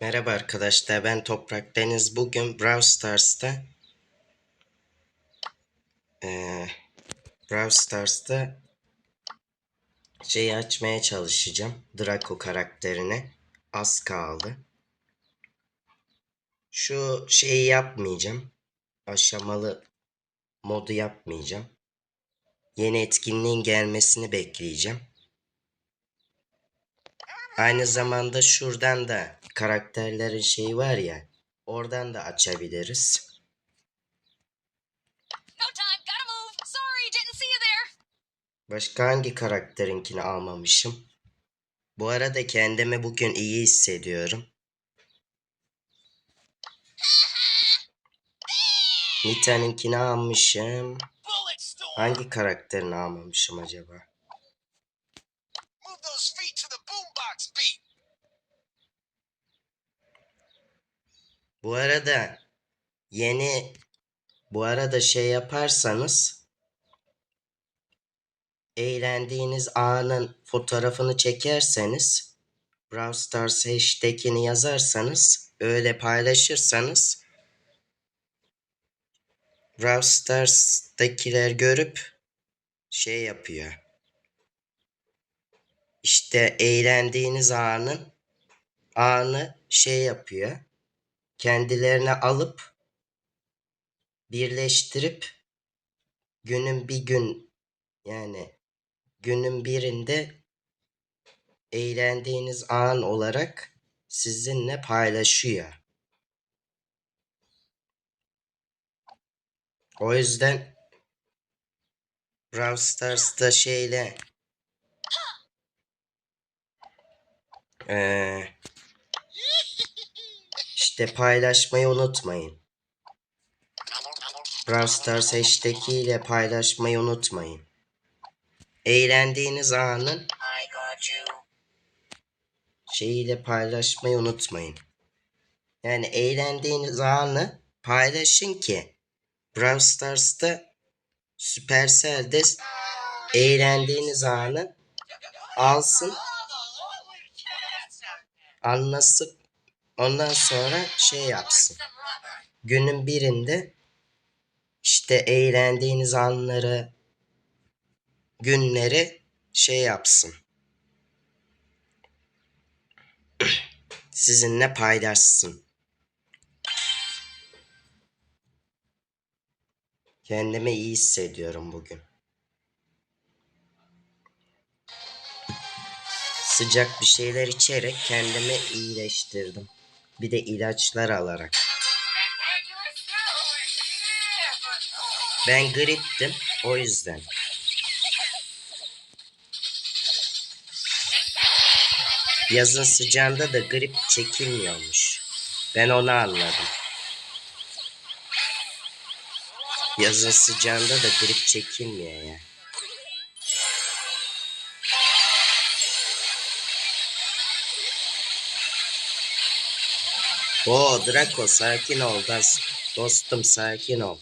Merhaba arkadaşlar ben Toprak Deniz. Bugün Brawl Stars'ta eee Brawl Stars'ta şeyi açmaya çalışacağım. Draco karakterini. Az kaldı. Şu şeyi yapmayacağım. Aşamalı modu yapmayacağım. Yeni etkinliğin gelmesini bekleyeceğim. Aynı zamanda şuradan da karakterlerin şeyi var ya. Oradan da açabiliriz. Başka hangi karakterinkini almamışım? Bu arada kendimi bugün iyi hissediyorum. Nita'nınkini almışım. Hangi karakterini almamışım acaba? Bu arada yeni bu arada şey yaparsanız eğlendiğiniz anın fotoğrafını çekerseniz Brawl Stars hashtag'ini yazarsanız öyle paylaşırsanız Brawl Stars'takiler görüp şey yapıyor. İşte eğlendiğiniz anın anı şey yapıyor. Kendilerine alıp birleştirip günün bir gün yani günün birinde eğlendiğiniz an olarak sizinle paylaşıyor. O yüzden Brawl Stars'ta şeyle eee işte paylaşmayı unutmayın. Brawl Stars hashtag ile paylaşmayı unutmayın. Eğlendiğiniz anın şeyiyle paylaşmayı unutmayın. Yani eğlendiğiniz anı paylaşın ki Brawl Stars'ta Supercell'de eğlendiğiniz anı alsın, anlasın, ondan sonra şey yapsın. Günün birinde işte eğlendiğiniz anları, günleri şey yapsın. Sizinle paylaşsın. Kendimi iyi hissediyorum bugün. Sıcak bir şeyler içerek kendimi iyileştirdim. Bir de ilaçlar alarak. Ben griptim o yüzden. Yazın sıcağında da grip çekilmiyormuş. Ben onu anladım. Yazın sıcağında da grip çekilmiyor ya. Oo Draco sakin ol das- dostum sakin ol.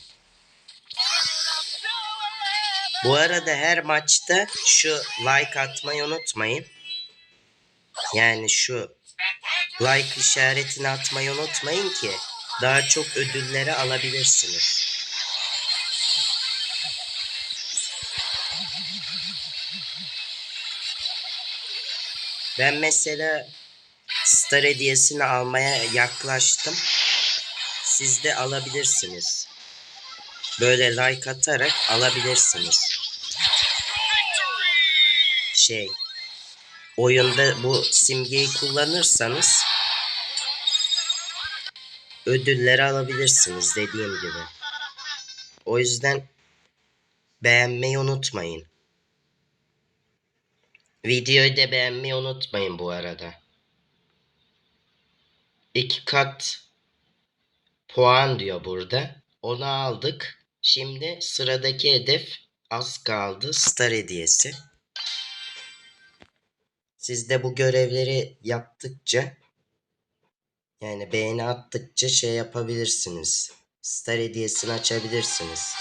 Bu arada her maçta şu like atmayı unutmayın. Yani şu like işaretini atmayı unutmayın ki daha çok ödülleri alabilirsiniz. Ben mesela Star hediyesini almaya yaklaştım. Siz de alabilirsiniz. Böyle like atarak alabilirsiniz. Şey, oyunda bu simgeyi kullanırsanız ödülleri alabilirsiniz dediğim gibi. O yüzden beğenmeyi unutmayın. Videoyu da beğenmeyi unutmayın bu arada. İki kat puan diyor burada. Onu aldık. Şimdi sıradaki hedef az kaldı. Star hediyesi. Siz de bu görevleri yaptıkça yani beğeni attıkça şey yapabilirsiniz. Star hediyesini açabilirsiniz.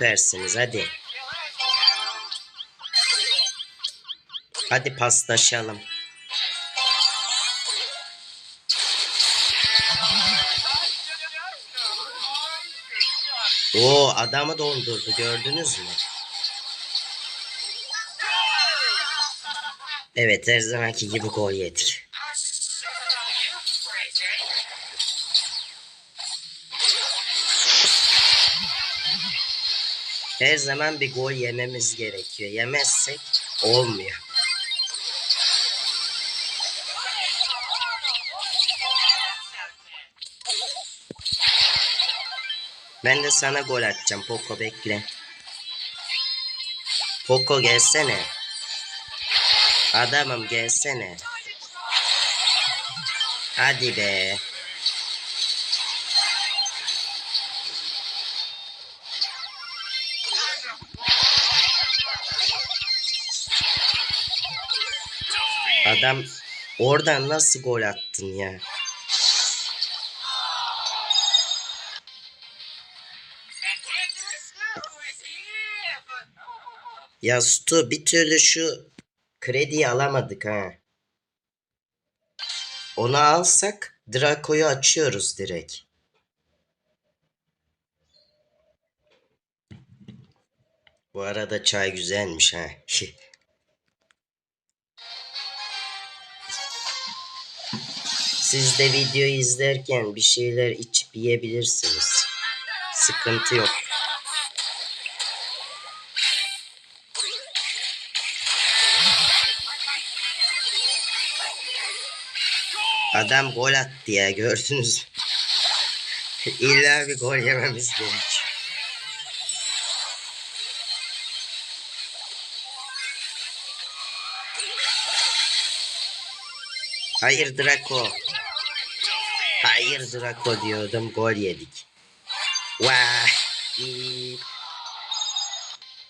Süpersiniz hadi. Hadi paslaşalım. Oo adamı dondurdu gördünüz mü? Evet her zamanki gibi gol yedik. Her zaman bir gol yememiz gerekiyor. Yemezsek olmuyor. Ben de sana gol atacağım. Poco bekle. Poco gelsene. Adamım gelsene. Hadi be. Adam oradan nasıl gol attın ya? Ya Stu bir türlü şu krediyi alamadık ha. Onu alsak Draco'yu açıyoruz direkt. Bu arada çay güzelmiş ha. Siz de videoyu izlerken bir şeyler içip yiyebilirsiniz. Sıkıntı yok. Adam gol attı ya gördünüz? İlla bir gol yememiz gerekiyor. Hayır Draco. Hayır Draco diyordum gol yedik. İyi.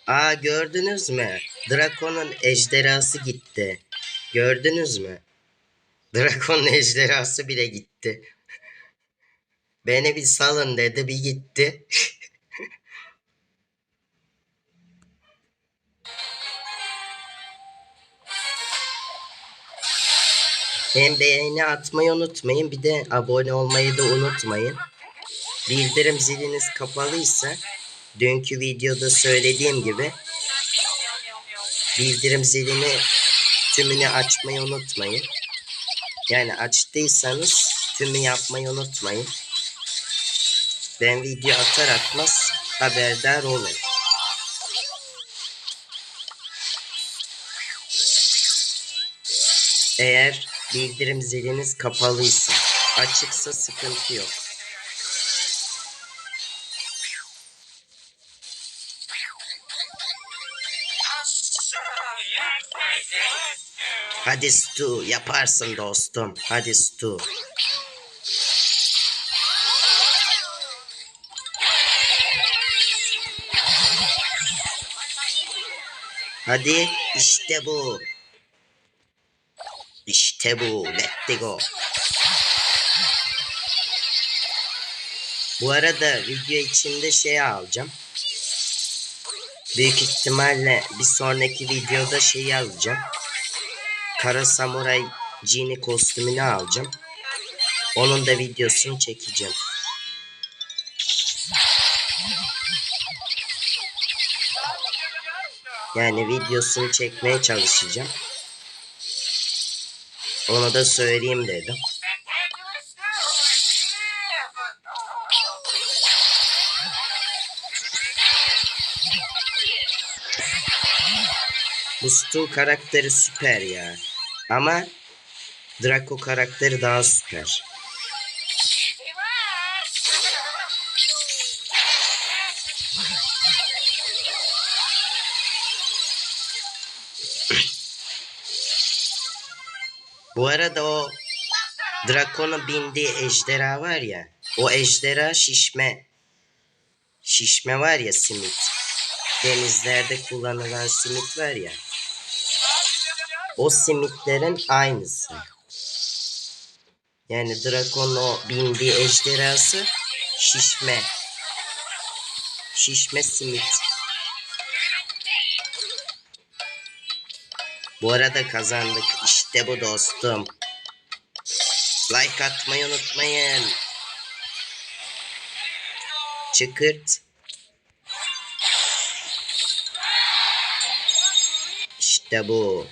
Aa gördünüz mü? Draco'nun ejderhası gitti. Gördünüz mü? Drakon'un ejderhası bile gitti. Beni bir salın dedi bir gitti. Hem beğeni atmayı unutmayın bir de abone olmayı da unutmayın. Bildirim ziliniz kapalıysa dünkü videoda söylediğim gibi bildirim zilini tümünü açmayı unutmayın. Yani açtıysanız tümü yapmayı unutmayın. Ben video atar atmaz haberdar olun. Eğer bildirim ziliniz kapalıysa, açıksa sıkıntı yok. Hadi Stu yaparsın dostum. Hadi Stu. Hadi işte bu. İşte bu. Let go. Bu arada video içinde şey alacağım. Büyük ihtimalle bir sonraki videoda şeyi alacağım. Kara Samuray Genie kostümünü alacağım. Onun da videosunu çekeceğim. Yani videosunu çekmeye çalışacağım. Onu da söyleyeyim dedim. Bu Stu karakteri süper ya. Ama Draco karakteri daha süper. Bu arada o Draco'nun bindiği ejderha var ya. O ejderha şişme. Şişme var ya simit. Denizlerde kullanılan simit var ya. O simitlerin aynısı. Yani Draco'nun o bindiği ejderhası şişme. Şişme simit. Bu arada kazandık. İşte bu dostum. Like atmayı unutmayın. Çıkırt. İşte bu.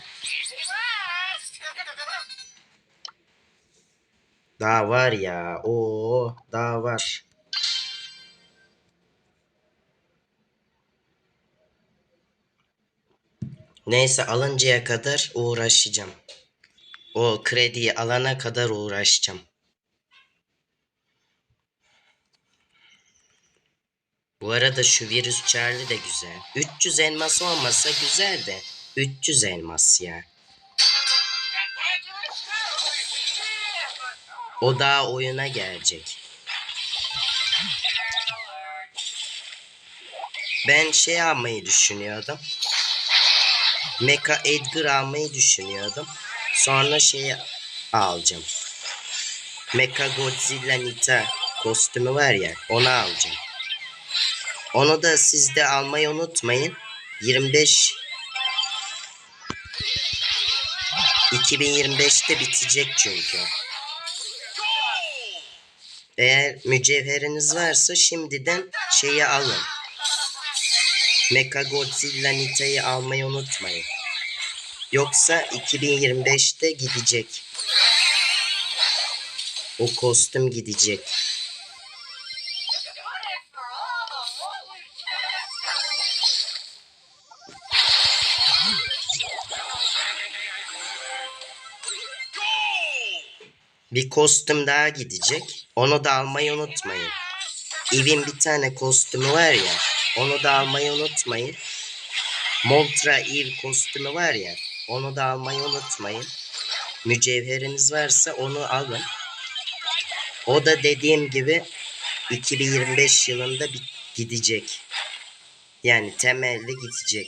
Daha var ya. Oo, daha var. Neyse alıncaya kadar uğraşacağım. O krediyi alana kadar uğraşacağım. Bu arada şu virüs Charlie de güzel. 300 elmas olmasa güzel de. 300 elmas ya. O daha oyuna gelecek. Ben şey almayı düşünüyordum. Mecha Edgar almayı düşünüyordum. Sonra şeyi alacağım. Mecha Godzilla Nita kostümü var ya onu alacağım. Onu da siz de almayı unutmayın. 25 2025'te bitecek çünkü. Eğer mücevheriniz varsa şimdiden şeyi alın. Mecha Godzilla Nita'yı almayı unutmayın. Yoksa 2025'te gidecek. O kostüm gidecek. Bir kostüm daha gidecek. Onu da almayı unutmayın. Eve'in bir tane kostümü var ya. Onu da almayı unutmayın. Moltra Eve kostümü var ya. Onu da almayı unutmayın. Mücevheriniz varsa onu alın. O da dediğim gibi 2025 yılında bir gidecek. Yani temelli gidecek.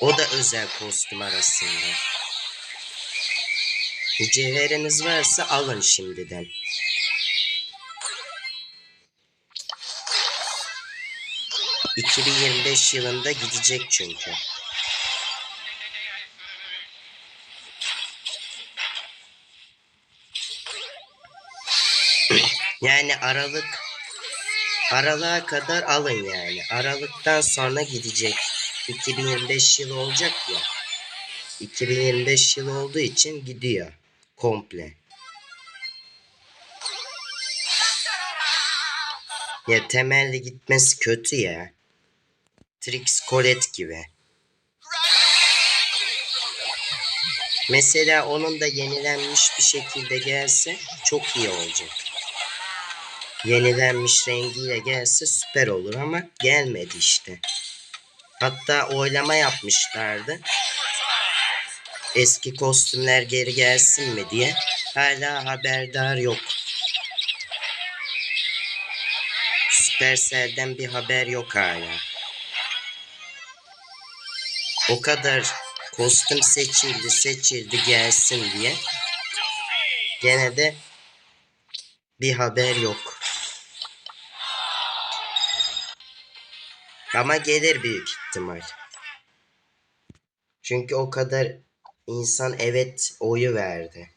O da özel kostüm arasında. Mücevheriniz varsa alın şimdiden. ...2025 yılında gidecek çünkü. Yani Aralık... Aralığa kadar alın yani. Aralıktan sonra gidecek. 2025 yılı olacak ya. 2025 yılı olduğu için gidiyor. Komple. Ya temelli gitmesi kötü ya. Trix Colette gibi. Mesela onun da yenilenmiş bir şekilde gelse çok iyi olacak. Yenilenmiş rengiyle gelse süper olur ama gelmedi işte. Hatta oylama yapmışlardı. Eski kostümler geri gelsin mi diye. Hala haberdar yok. Supercell'den bir haber yok hala. O kadar kostüm seçildi seçildi gelsin diye. Gene de bir haber yok. Ama gelir büyük ihtimal. Çünkü o kadar insan evet oyu verdi.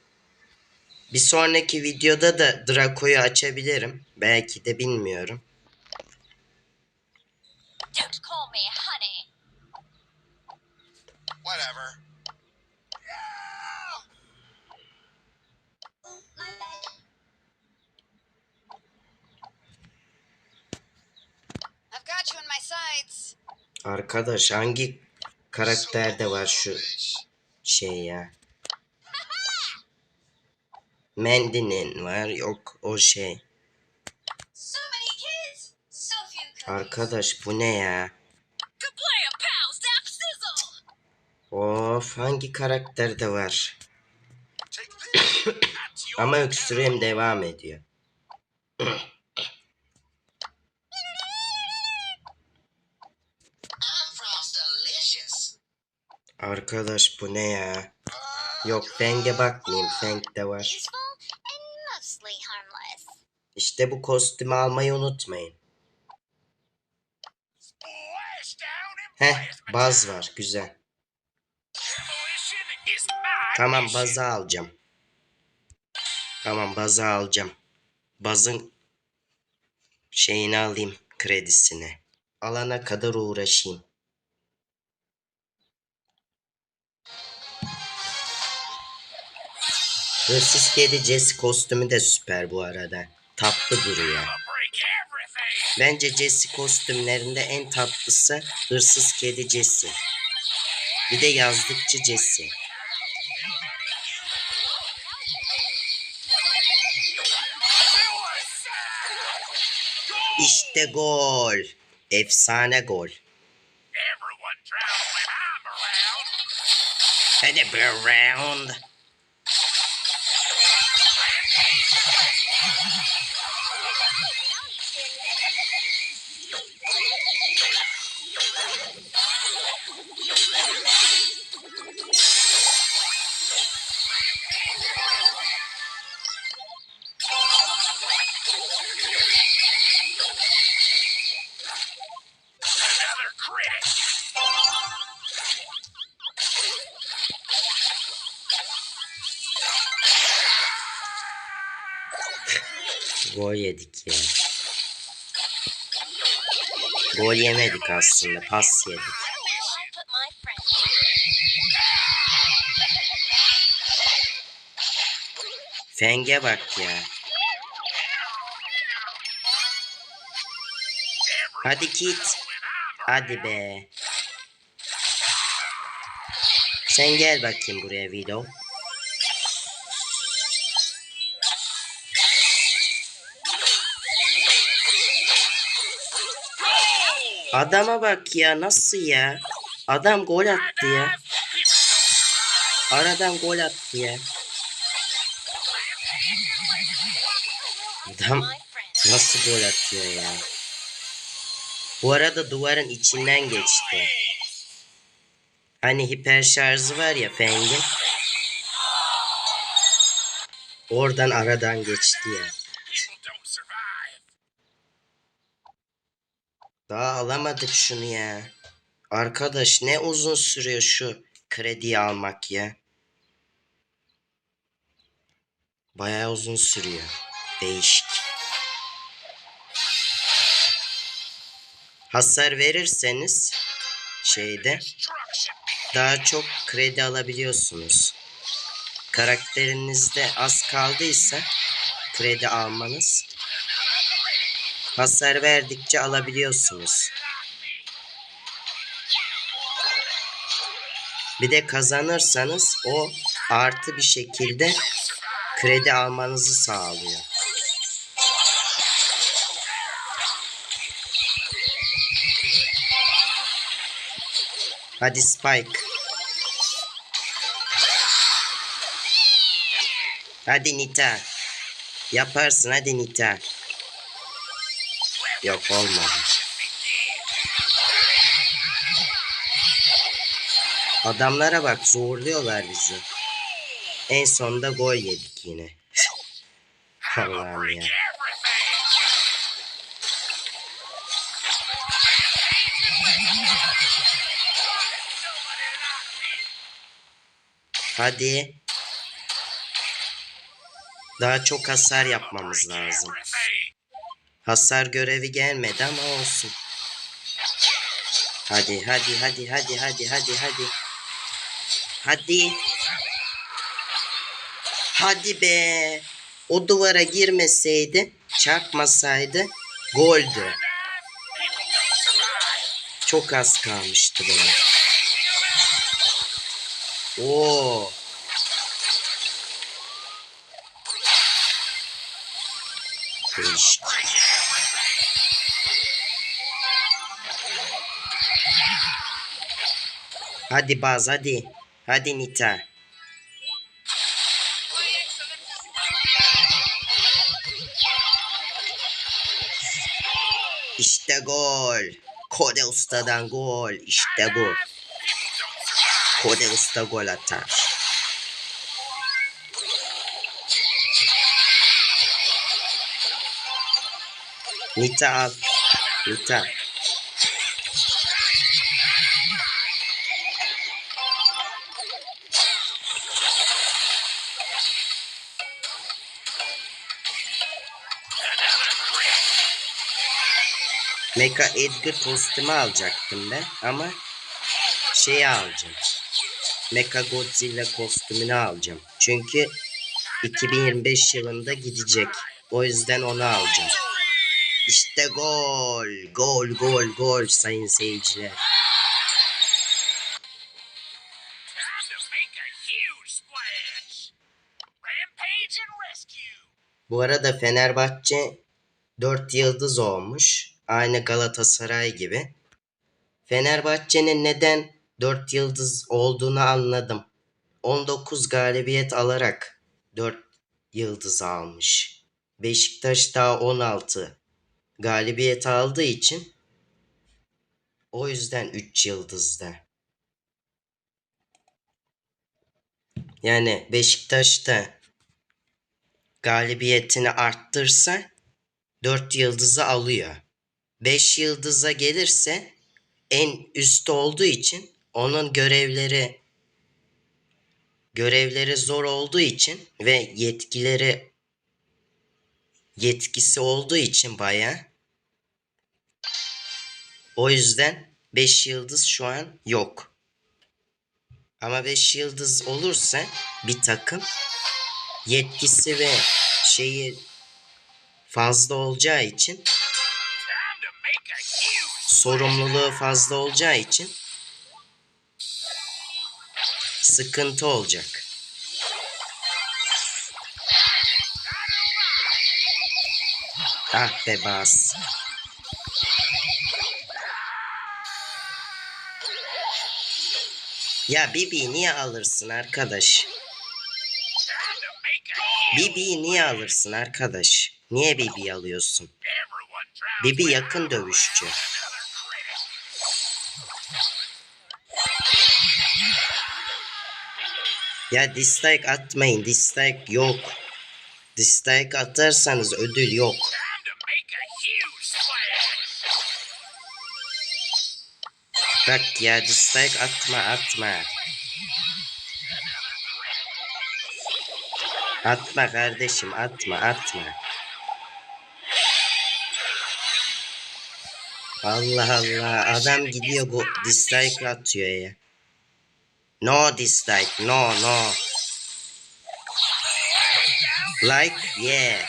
Bir sonraki videoda da Draco'yu açabilirim. Belki de bilmiyorum. Don't call me honey. Whatever. I've got you in my sights. Arkadaş hangi karakterde var şu şey ya? Mandy'nin var yok o şey. Arkadaş bu ne ya? Of hangi var? This. That's your Ama öksürüğüm devam ediyor. Arkadaş bu ne ya? Yok Feng'e bakmayayım. Feng de var. İşte bu kostümü almayı unutmayın. Heh baz var güzel. Tamam bazı alacağım. Tamam bazı alacağım. Bazın şeyini alayım kredisini. Alana kadar uğraşayım. Hırsız kedi Jesse kostümü de süper bu arada. Tatlı duruyor. Bence Jesse kostümlerinde en tatlısı hırsız kedi Jesse. Bir de yazlıkçı Jesse. İşte gol. Efsane gol. Everyone drowns when I'm around. Hadi bir round. Gol yedik ya. Gol yemedik aslında. Pas yedik. Fenge bak ya. Hadi git. Hadi be. Sen gel bakayım buraya Vito. Adama bak ya nasıl ya? Adam gol attı ya. Aradan gol attı ya. Adam nasıl gol atıyor ya? Bu arada duvarın içinden geçti. Hani hiper şarjı var ya Feng'in. Oradan aradan geçti ya. Daha alamadık şunu ya. Arkadaş ne uzun sürüyor şu krediyi almak ya. Bayağı uzun sürüyor. Değişik. Hasar verirseniz şeyde daha çok kredi alabiliyorsunuz. Karakterinizde az kaldıysa kredi almanız hasar verdikçe alabiliyorsunuz. Bir de kazanırsanız o artı bir şekilde kredi almanızı sağlıyor. Hadi Spike. Hadi Nita. Yaparsın hadi Nita. Yok olmadı. Adamlara bak zorluyorlar bizi. En sonunda gol yedik yine. Allah'ım ya. Hadi. Daha çok hasar yapmamız lazım. Hasar görevi gelmedi ama olsun. Hadi hadi hadi hadi hadi hadi hadi. Hadi. Hadi be. O duvara girmeseydi, çarpmasaydı goldü. Çok az kalmıştı bana. Oo. Değişik. Hadi Baz hadi. Hadi Nita. İşte gol. Kode Usta'dan gol. İşte bu. Kode Usta gol atar. Nita al. Nita. Mecha Edgar kostümü alacaktım ben ama şeyi alacağım. Mecha Godzilla kostümünü alacağım. Çünkü 2025 yılında gidecek. O yüzden onu alacağım. İşte gol. Gol gol gol sayın seyirciler. Bu arada Fenerbahçe 4 yıldız olmuş. Aynı Galatasaray gibi. Fenerbahçe'nin neden 4 yıldız olduğunu anladım. 19 galibiyet alarak 4 yıldız almış. Beşiktaş daha 16 galibiyet aldığı için o yüzden 3 yıldızda. Yani Beşiktaş da galibiyetini arttırsa 4 yıldızı alıyor. 5 yıldıza gelirse en üstte olduğu için onun görevleri görevleri zor olduğu için ve yetkileri yetkisi olduğu için baya o yüzden 5 yıldız şu an yok. Ama 5 yıldız olursa bir takım yetkisi ve şeyi fazla olacağı için sorumluluğu fazla olacağı için sıkıntı olacak. Ah be bas. Ya Bibi niye alırsın arkadaş? Bibi'yi niye alırsın arkadaş? Niye Bibi'yi alıyorsun? Bibi yakın dövüşçü. Ya dislike atmayın. Dislike yok. Dislike atarsanız ödül yok. Bak ya dislike atma atma. Atma kardeşim atma atma. Allah Allah adam gidiyor bu dislike atıyor ya. No dislike no no. Like yeah.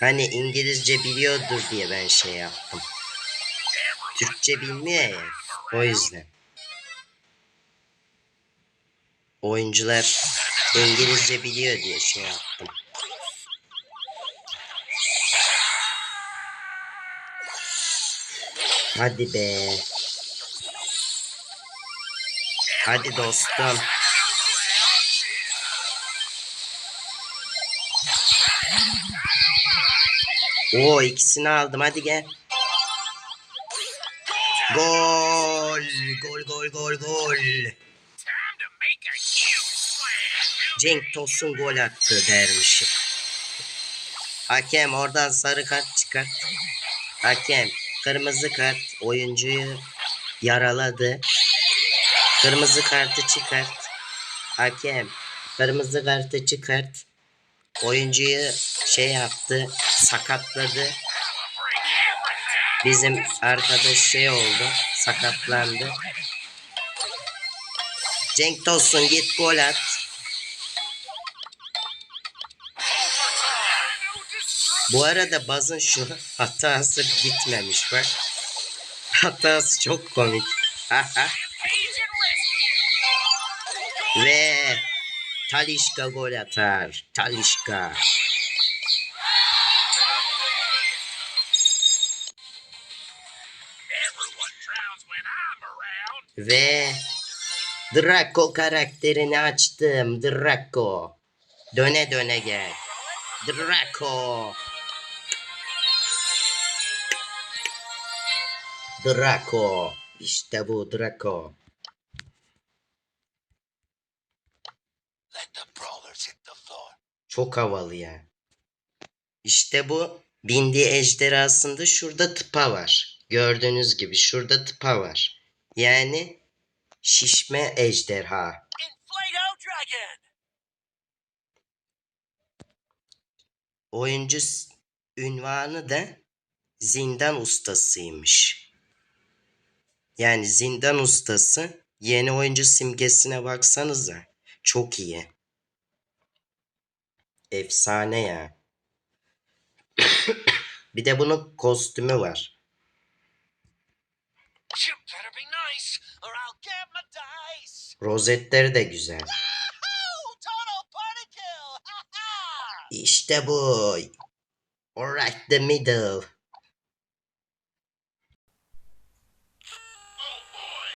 Hani İngilizce biliyordur diye ben şey yaptım. Türkçe bilmiyor ya. O yüzden. Oyuncular İngilizce biliyor diye şey yaptım. Hadi be. Hadi dostum. Oo ikisini aldım hadi gel. Gol! Gol gol gol gol. Cenk Tosun gol attı dermişim. Hakem oradan sarı kart çıkart. Hakem kırmızı kart oyuncuyu yaraladı. Kırmızı kartı çıkart. Hakem kırmızı kartı çıkart. Oyuncuyu şey yaptı, sakatladı. Bizim arkadaş şey oldu, sakatlandı. Cenk Tosun git gol at. Bu arada Baz'ın şu hatası bitmemiş bak. Hatası çok komik. Ve Talişka gol atar. Talişka. Ve Draco karakterini açtım. Draco. Döne döne gel. Draco. Draco. İşte bu Draco. Çok havalı ya. İşte bu bindiği ejderhasında şurada tıpa var. Gördüğünüz gibi şurada tıpa var. Yani şişme ejderha. Oyuncu ünvanı da zindan ustasıymış. Yani zindan ustası yeni oyuncu simgesine baksanıza. Çok iyi. Efsane ya. bir de bunun kostümü var. Rozetleri de güzel. İşte bu. Alright the middle.